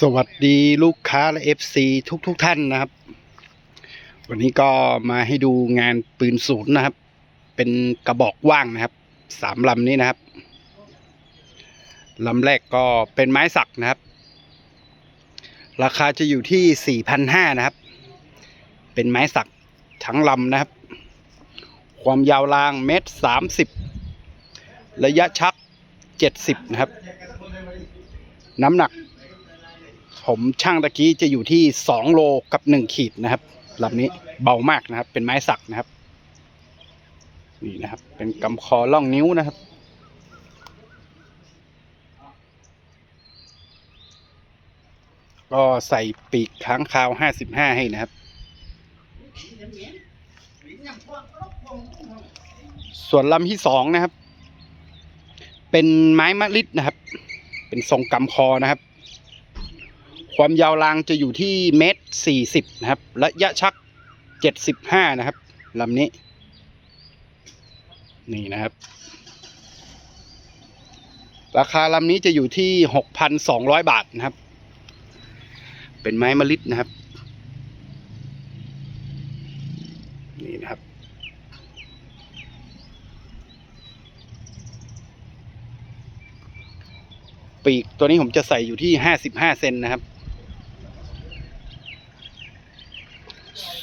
สวัสดีลูกค้าและ FC ทุกทุกๆท่านนะครับ วันนี้ก็มาให้ดูงานปืนศูนย์นะครับ เป็นกระบอกว่างนะครับสามลำนี้นะครับลำแรกก็เป็นไม้สักนะครับ ราคาจะอยู่ที่ 4,500นะครับ เป็นไม้สักทั้งลำนะครับ ความยาวรางเมตรสามสิบระยะชัก70นะครับ น้ำหนัก ผมช่างตะกี้จะอยู่ที่สองโลกับหนึ่งขีดนะครับลำนี้เบามากนะครับ เป็นไม้สักนะครับ นี่นะครับ เป็นกำคอล่องนิ้วนะครับ ก็ใส่ปีกค้างคาวห้าสิบห้าให้นะครับ ส่วนลำที่สองนะครับ เป็นไม้มะลิดนะครับ เป็นทรงกำคอนะครับ ความยาวรางจะอยู่ที่เมตรสี่สิบนะครับ ระยะชักเจ็ดสิบห้านะครับลำนี้ นี่นะครับ ราคาลำนี้จะอยู่ที่หกพันสองร้อยบาทนะครับ เป็นไม้มะลิดนะครับ นี่นะครับปีกตัวนี้ผมจะใส่อยู่ที่ห้าสิบห้าเซนนะครับ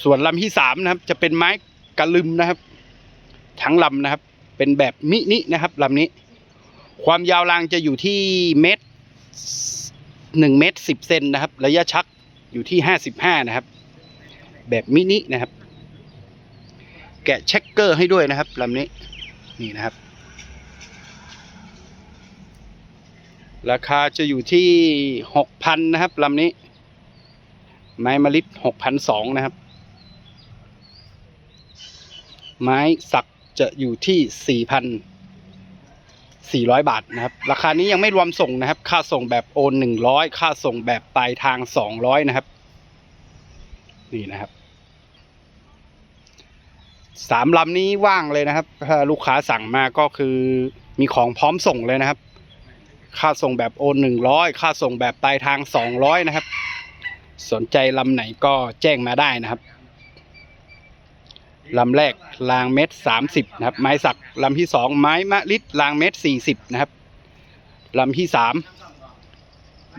ส่วนลำที่สามนะครับ จะเป็นไม้กระลึมนะครับ ทั้งลำนะครับ เป็นแบบมินินะครับลำนี้ ความยาวรางจะอยู่ที่เมตรหนึ่งเมตรสิบเซนนะครับ ระยะชักอยู่ที่ห้าสิบห้านะครับ แบบมินินะครับ แกะเช็คเกอร์ให้ด้วยนะครับลำนี้นี่นะครับ ราคาจะอยู่ที่หกพันนะครับลำนี้ ไม้มะลิหกพันสองนะครับ ไม้สักจะอยู่ที่สี่พันสี่ร้อยบาทนะครับ ราคานี้ยังไม่รวมส่งนะครับ ค่าส่งแบบโอนหนึ่งร้อยค่าส่งแบบปลายทางสองร้อยนะครับ นี่นะครับสามลำนี้ว่างเลยนะครับ ถ้าลูกค้าสั่งมาก็คือมีของพร้อมส่งเลยนะครับ ค่าส่งแบบโอนหนึ่งร้อยค่าส่งแบบปลายทางสองร้อยนะครับ สนใจลำไหนก็แจ้งมาได้นะครับ ลำแรกรางเม็ดสามสิบนะครับ ไม้สักลำที่สองไม้มะลิดรางเม็ดสี่สิบนะครับลำที่สาม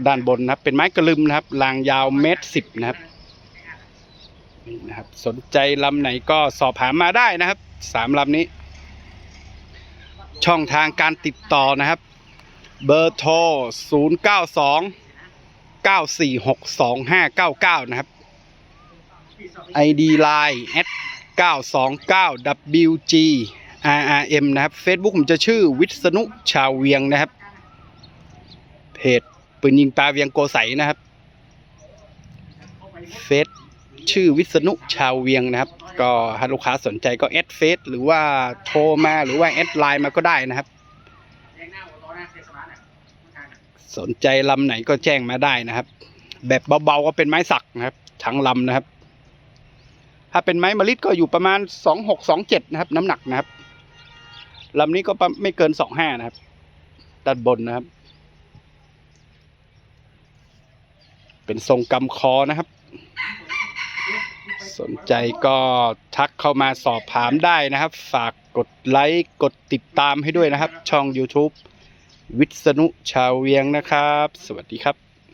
ด้านบนนะครับ เป็นไม้กระลึมนะครับรางยาวเมตรสิบนะครับนี่นะครับ สนใจลำไหนก็สอบถามมาได้นะครับสามลำนี้ ช่องทางการติดต่อนะครับ เบอร์โทร 0 9 2 9 4 6 2 5 9 9 นะครับ ID Line 929 WG RRM นะครับ Facebook ผมจะชื่อวิษณุชาวเวียงนะครับ เพจปืนยิงปลาเวียงโกใสนะครับ เฟซชื่อวิษณุชาวเวียงนะครับ ก็ถ้าลูกค้าสนใจก็แอดเฟซหรือว่าโทรมาหรือว่าแอดไลน์มาก็ได้นะครับ สนใจลำไหนก็แจ้งมาได้นะครับ แบบเบาๆก็เป็นไม้สักนะครับทั้งลำนะครับ ถ้าเป็นไม้มะลิดก็อยู่ประมาณสองหกสองเจ็ดนะครับ น้ำหนักนะครับลำนี้ก็ไม่เกินสองห้านะครับด้านบนนะครับ เป็นทรงกำคอนะครับ สนใจก็ทักเข้ามาสอบถามได้นะครับ ฝากกดไลค์กดติดตามให้ด้วยนะครับ ช่อง YouTube วิษณุชาวเวียงนะครับ สวัสดีครับ